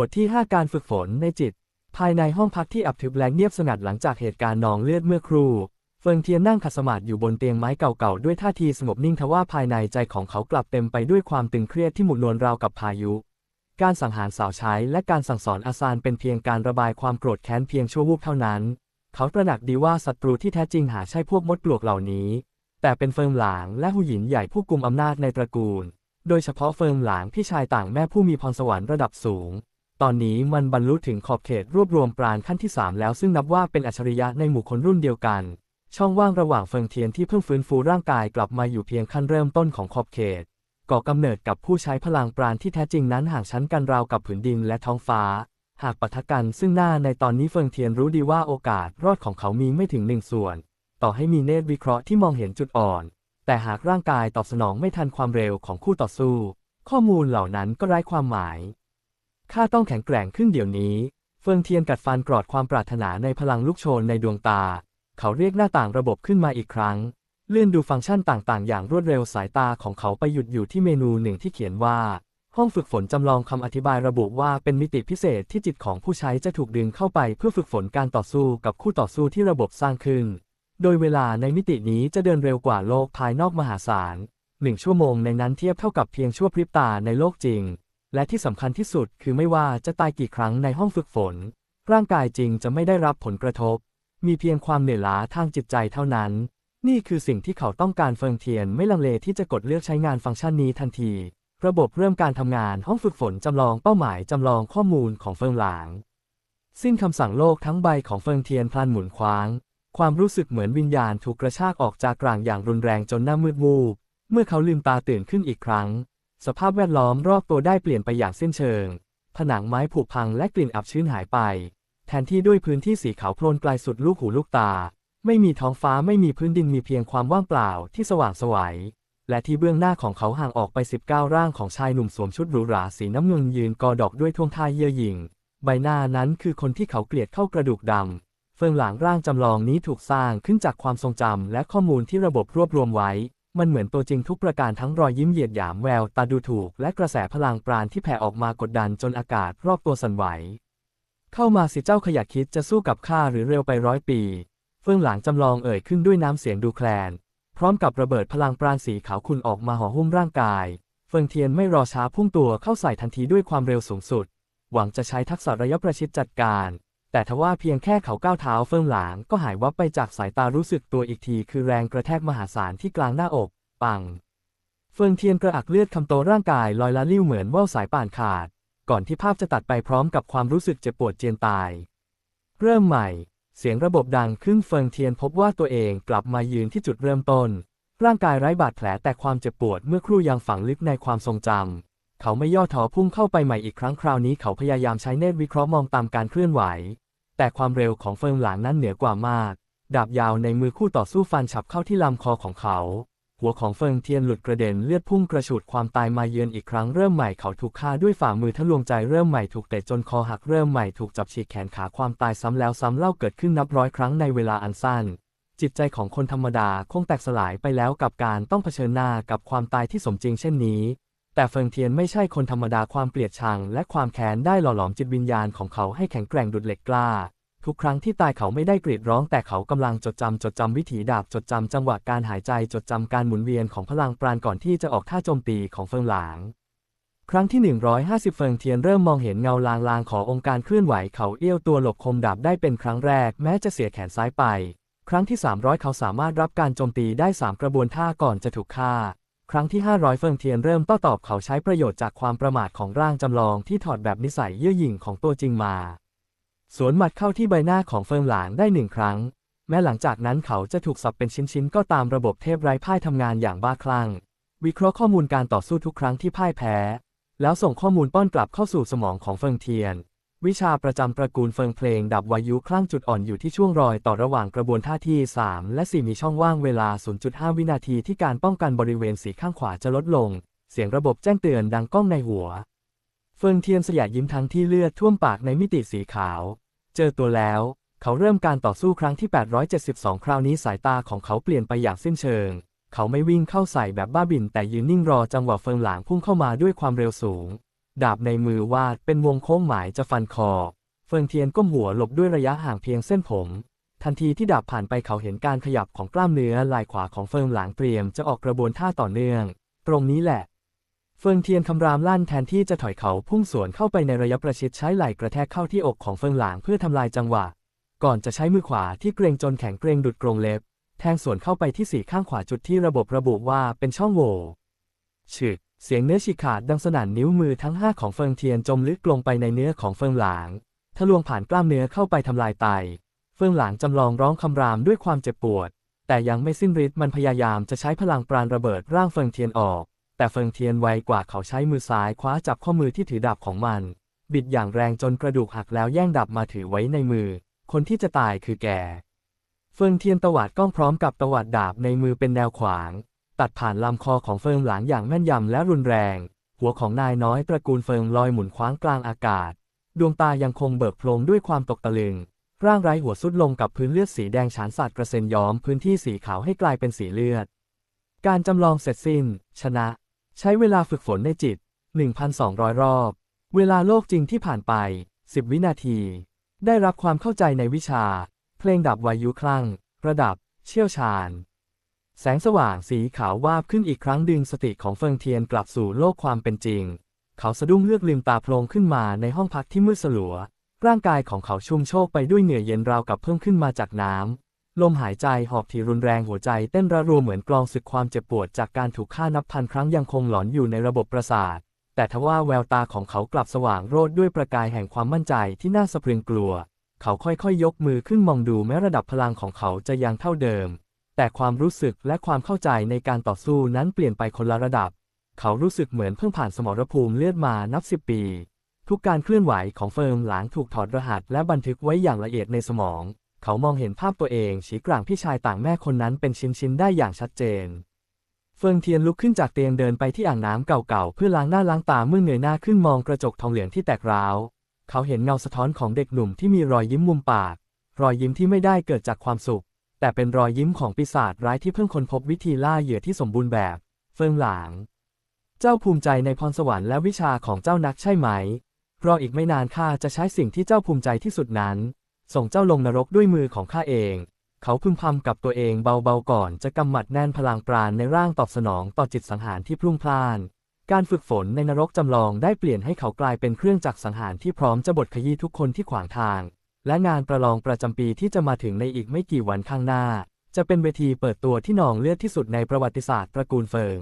บทที่ 5 การฝึกฝนในจิต ภายในห้องพักที่อับทึบและเงียบสงัดหลังจากเหตุการณ์นองเลือดเมื่อครู่ เฟิงเทียนนั่งขัดสมาธิอยู่บนเตียงไม้เก่าๆ ด้วยท่าทีสงบนิ่งทว่าภายในใจของเขากลับเต็มไปด้วยความตึงเครียดที่หมุนนวลราวกับพายุ การสังหารสาวใช้และการสั่งสอนอาซานเป็นเพียงการระบายความโกรธแค้นเพียงชั่ววูบเท่านั้น เขาตระหนักดีว่าศัตรูที่แท้จริงหาใช่พวกมดปลวกเหล่านี้ แต่เป็นเฟิงหลางและหูหยินใหญ่ผู้กุมอำนาจในตระกูล โดยเฉพาะเฟิงหลางพี่ชายต่างแม่ผู้มีพรสวรรค์ระดับสูง ตอนนี้มันบรรลุถึงขอบเขตรวบรวมปราณขั้นที่ 3 แล้วซึ่งนับว่าเป็นอัจฉริยะในหมู่คนรุ่นเดียวกัน ช่องว่างระหว่างเฟิงเทียนที่เพิ่งฟื้นฟูร่างกายกลับมาอยู่เพียงขั้นเริ่มต้นของขอบเขต ก่อกำเนิดกับผู้ใช้พลังปราณที่แท้จริงนั้นห่างชั้นกันราวกับผืนดินและท้องฟ้า หากปะทะกันซึ่งหน้าในตอนนี้เฟิงเทียนรู้ดีว่าโอกาสรอดของเขามีไม่ถึงหนึ่งส่วน ต่อให้มีเนตรวิเคราะห์ที่มองเห็นจุดอ่อน แต่หากร่างกายตอบสนองไม่ทันความเร็วของคู่ต่อสู้ ข้อมูลเหล่านั้นก็ไร้ความหมาย ข้าต้องแข็งแกร่งขึ้นเดี๋ยวนี้ เฟิงเทียนกัดฟันกรอดความปรารถนาในพลังลุกโชนในดวงตา เขาเรียกหน้าต่างระบบขึ้นมาอีกครั้ง เลื่อนดูฟังก์ชันต่างๆ อย่างรวดเร็วสายตาของเขาไปหยุดอยู่ที่เมนูหนึ่งที่เขียนว่า ห้องฝึกฝนจำลองคำอธิบายระบุว่าเป็นมิติพิเศษที่จิตของผู้ใช้จะถูกดึงเข้าไปเพื่อฝึกฝนการต่อสู้กับคู่ต่อสู้ที่ระบบสร้างขึ้น โดยเวลาในมิตินี้จะเดินเร็วกว่าโลกภายนอกมหาศาลหนึ่งชั่วโมงในนั้นเทียบเท่ากับเพียงชั่วพริบตาในโลกจริง และที่สำคัญที่สุดคือไม่ว่าจะตายกี่ครั้งในห้องฝึกฝน ร่างกายจริงจะไม่ได้รับผลกระทบ มีเพียงความเหนื่อยล้าทางจิตใจเท่านั้น นี่คือสิ่งที่เขาต้องการเฟิงเทียนไม่ลังเลที่จะกดเลือกใช้งานฟังก์ชันนี้ทันที ระบบเริ่มการทำงานห้องฝึกฝนจำลองเป้าหมายจำลองข้อมูลของเฟิงหลาง สิ้นคำสั่งโลกทั้งใบของเฟิงเทียนพลันหมุนคว้าง ความรู้สึกเหมือนวิญญาณถูกกระชากออกจากกลางอย่างรุนแรงจนหน้ามืดวูบเมื่อเขาลืมตาตื่นขึ้นอีกครั้ง สภาพแวดล้อมรอบตัวได้เปลี่ยนไปอย่างสิ้นเชิง ผนังไม้ผุพังและกลิ่นอับชื้นหายไป แทนที่ด้วยพื้นที่สีขาวโพลนไกลสุดลูกหูลูกตา ไม่มีท้องฟ้าไม่มีพื้นดินมีเพียงความว่างเปล่าที่สว่างไสวัย และที่เบื้องหน้าของเขาห่างออกไป 19 ร่างของชายหนุ่มสวมชุดหรูหราสีน้ำเงินยืนกอดอกด้วยท่วงท่าเย่อหยิ่ง ใบหน้านั้นคือคนที่เขาเกลียดเข้ากระดูกดำเฟืองหลังร่างจำลองนี้ถูกสร้างขึ้นจากความทรงจำและข้อมูลที่ระบบรวบรวมไว้ มันเหมือนตัวจริงทุกประการทั้งรอยยิ้มเหยียดหยามแววตาดูถูก และกระแสพลังปราณที่แผ่ออกมากดดันจนอากาศรอบตัวสั่นไหว เข้ามาสิเจ้าขยักคิดจะสู้กับข้าหรือเร็วไปร้อยปี เฟื่องหลางจำลองเอ่ยขึ้นด้วยน้ำเสียงดูแคลน พร้อมกับระเบิดพลังปราณสีขาวขุ่นออกมาห่อหุ้มร่างกาย เฟิงเทียนไม่รอช้าพุ่งตัวเข้าใส่ทันทีด้วยความเร็วสูงสุด หวังจะใช้ทักษะระยะประชิดจัดการ แต่ทว่าเพียงแค่เขาก้าวเท้าเฟิงหลางก็หายวับไปจากสายตารู้สึกตัวอีกทีคือแรงกระแทกมหาศาลที่กลางหน้าอก ปัง เฟิงเทียนกระอักเลือดคำโตร่างกายลอยละลิ้วเหมือนว่าวสายป่านขาด ก่อนที่ภาพจะตัดไปพร้อมกับความรู้สึกเจ็บปวดเจียนตาย เริ่มใหม่ เสียงระบบดังขึ้นเฟิงเทียนพบว่าตัวเองกลับมายืนที่จุดเริ่มต้น ร่างกายไร้บาดแผลแต่ความเจ็บปวดเมื่อครู่ยังฝังลึกในความทรงจำเขาไม่ย่อท้อพุ่งเข้าไปใหม่อีกครั้งคราวนี้เขาพยายามใช้เนตรวิเคราะห์มองตามการเคลื่อนไหว แต่ความเร็วของเฟิงหลางนั้นเหนือกว่ามาก ดาบยาวในมือคู่ต่อสู้ฟันฉับเข้าที่ลำคอของเขา หัวของเฟิงเทียนหลุดกระเด็นเลือดพุ่งกระฉูดความตายมาเยือนอีกครั้งเริ่มใหม่เขาถูกฆ่าด้วยฝ่ามือทะลวงใจเริ่มใหม่ถูกเตะจนคอหักเริ่มใหม่ถูกจับฉีกแขนขาความตายซ้ำแล้วซ้ำเล่าเกิดขึ้นนับร้อยครั้งในเวลาอันสั้น จิตใจของคนธรรมดาคงแตกสลายไปแล้วกับการต้องเผชิญหน้ากับความตายที่สมจริงเช่นนี้ แต่เฟิงเทียนไม่ใช่คนธรรมดาความเกลียดชังและความแค้นได้หล่อหลอมจิตวิญญาณของเขาให้แข็งแกร่งดุจเหล็กกล้า ทุกครั้งที่ตายเขาไม่ได้กรีดร้องแต่เขากำลังจดจำจดจำวิถีดาบจดจำจังหวะการหายใจจดจำการหมุนเวียนของพลังปราณก่อนที่จะออกท่าโจมตีของเฟิงหลางครั้งที่ 150 เฟิงเทียนเริ่มมองเห็นเงาลางๆขององค์การเคลื่อนไหวเขาเอี้ยวตัวหลบคมดาบได้เป็นครั้งแรกแม้จะเสียแขนซ้ายไป ครั้งที่ 300 เขาสามารถรับการโจมตีได้ 3 กระบวนท่าก่อนจะถูกฆ่า ครั้งที่ 500 เฟิงเทียนเริ่มโต้ตอบเขาใช้ประโยชน์จากความประมาทของร่างจำลองที่ถอดแบบนิสัยเย่อหยิ่งของตัวจริงมา สวนหมัดเข้าที่ใบหน้าของเฟิงหลางได้หนึ่งครั้ง แม้หลังจากนั้นเขาจะถูกสับเป็นชิ้นๆ ก็ตามระบบเทพไร้พ่ายทำงานอย่างบ้าคลั่ง วิเคราะห์ข้อมูลการต่อสู้ทุกครั้งที่พ่ายแพ้ แล้วส่งข้อมูลป้อนกลับเข้าสู่สมองของเฟิงเทียน วิชาประจำตระกูลเฟิงเพลงดับวายุคลั่งจุดอ่อนอยู่ที่ช่วงรอยต่อระหว่างกระบวนท่าที่ 3 และ 4 มีช่องว่างเวลา 0.5 วินาทีที่การป้องกันบริเวณสีข้างขวาจะลดลง เสียงระบบแจ้งเตือนดังก้องในหัว เฟิงเทียนสยะยิ้มทั้งที่เลือดท่วมปากในมิติสีขาว เจอตัวแล้ว เขาเริ่มการต่อสู้ครั้งที่ 872 คราวนี้สายตาของเขาเปลี่ยนไปอย่างสิ้นเชิง เขาไม่วิ่งเข้าใส่แบบบ้าบิ่นแต่ยืนนิ่งรอจังหวะเฟิงหลางพุ่งเข้ามาด้วยความเร็วสูง ดาบในมือวาดเป็นวงโค้งหมายจะฟันคอ เฟิงเทียนก้มหัวหลบด้วยระยะห่างเพียงเส้นผม ทันทีที่ดาบผ่านไปเขาเห็นการขยับของกล้ามเนื้อลายขวาของเฟิงหลางเตรียมจะออกกระบวนท่าต่อเนื่อง ตรงนี้แหละ เฟิงเทียนคำรามลั่นแทนที่จะถอยเขาพุ่งสวนเข้าไปในระยะประชิดใช้ไหล่กระแทกเข้าที่อกของเฟิงหลางเพื่อทำลายจังหวะ ก่อนจะใช้มือขวาที่เกรงจนแข็งเกรงดุดกรงเล็บ แทงสวนเข้าไปที่สีข้างขวาจุดที่ระบบระบุว่าเป็นช่องโหว่ฉึก เสียงเนื้อฉีกขาดดังสนั่นนิ้วมือทั้งห้าของเฟิงเทียนจมลึกลงไปในเนื้อของเฟิงหลาง ทะลวงผ่านกล้ามเนื้อเข้าไปทำลายไต เฟิงหลางจำลองร้องคำรามด้วยความเจ็บปวด แต่ยังไม่สิ้นฤทธิ์มันพยายามจะใช้พลังปราณระเบิดร่างเฟิงเทียนออก แต่เฟิงเทียนไวกว่าเขาใช้มือซ้ายคว้าจับข้อมือที่ถือดาบของมัน บิดอย่างแรงจนกระดูกหักแล้วแย่งดาบมาถือไว้ในมือ คนที่จะตายคือแก เฟิงเทียนตวาดกล้องพร้อมกับตวาดดาบในมือเป็นแนวขวาง ตัดผ่านลำคอของเฟิงหลางอย่างแม่นยำและรุนแรง หัวของนายน้อยตระกูลเฟิงลอยหมุนคว้างกลางอากาศ ดวงตายังคงเบิกโพลงด้วยความตกตะลึง ร่างไร้หัวสุดลงกับพื้นเลือดสีแดงฉานสาดกระเซ็นย้อมพื้นที่สีขาวให้กลายเป็นสีเลือด การจำลองเสร็จสิ้น ชนะ ใช้เวลาฝึกฝนในจิต 1,200 รอบ เวลาโลกจริงที่ผ่านไป 10 วินาที ได้รับความเข้าใจในวิชา เพลงดับวายุคลั่ง ระดับ เชี่ยวชาญ แสงสว่างสีขาววาบขึ้นอีกครั้งดึงสติของเฟิงเทียนกลับสู่โลกความเป็นจริง เขาสะดุ้งเลือกลืมตาโพลงขึ้นมาในห้องพักที่มืดสลัว ร่างกายของเขาชุ่มโชกไปด้วยเหงื่อยเย็นราวกับเพิ่มขึ้นมาจากน้ำ ลมหายใจหอบถี่รุนแรงหัวใจเต้นระรัวเหมือนกลองศึกความเจ็บปวดจากการถูกฆ่านับพันครั้งยังคงหลอนอยู่ในระบบประสาท แต่ทว่าแววตาของเขากลับสว่างโรดด้วยประกายแห่งความมั่นใจที่น่าสะพรึงกลัว เขาค่อยๆยกมือขึ้นมองดูแม้ระดับพลังของเขาจะยังเท่าเดิม แต่ความรู้สึกและความเข้าใจในการต่อสู้นั้นเปลี่ยนไปคนละระดับ เขารู้สึกเหมือนเพิ่งผ่านสมรภูมิเลือดมานับสิบปี ทุกการเคลื่อนไหวของเฟิร์มหลางถูกถอดรหัสและบันทึกไว้อย่างละเอียดในสมอง เขามองเห็นภาพตัวเองฉีกลางพี่ชายต่างแม่คนนั้นเป็นชิ้นๆได้อย่างชัดเจน เฟิงเทียนลุกขึ้นจากเตียงเดินไปที่อ่างน้ำเก่าๆเพื่อล้างหน้าล้างตาเมื่อเงยหน้าขึ้นมองกระจกทองเหลืองที่แตกร้าว เขาเห็นเงาสะท้อนของเด็กหนุ่มที่มีรอยยิ้มมุมปาก รอยยิ้มที่ไม่ได้เกิดจากความสุข แต่เป็นรอยยิ้มของปีศาจร้ายที่เพิ่งค้นพบวิธีล่าเหยื่อที่สมบูรณ์แบบ เฟิงหลาง เจ้าภูมิใจในพรสวรรค์และวิชาของเจ้านักใช่ไหม รออีกไม่นานข้าจะใช้สิ่งที่เจ้าภูมิใจที่สุดนั้น ส่งเจ้าลงนรกด้วยมือของข้าเอง เขาพึมพำกับตัวเองเบาๆก่อนจะกำหมัดแน่นพลังปราณในร่างตอบสนองต่อจิตสังหารที่พลุ่งพล่าน การฝึกฝนในนรกจำลองได้เปลี่ยนให้เขากลายเป็นเครื่องจักรสังหารที่พร้อมจะบดขยี้ทุกคนที่ขวางทาง และงานประลองประจำปีที่จะมาถึงในอีกไม่กี่วันข้างหน้า จะเป็นเวทีเปิดตัวที่นองเลือดที่สุดในประวัติศาสตร์ตระกูลเฟิง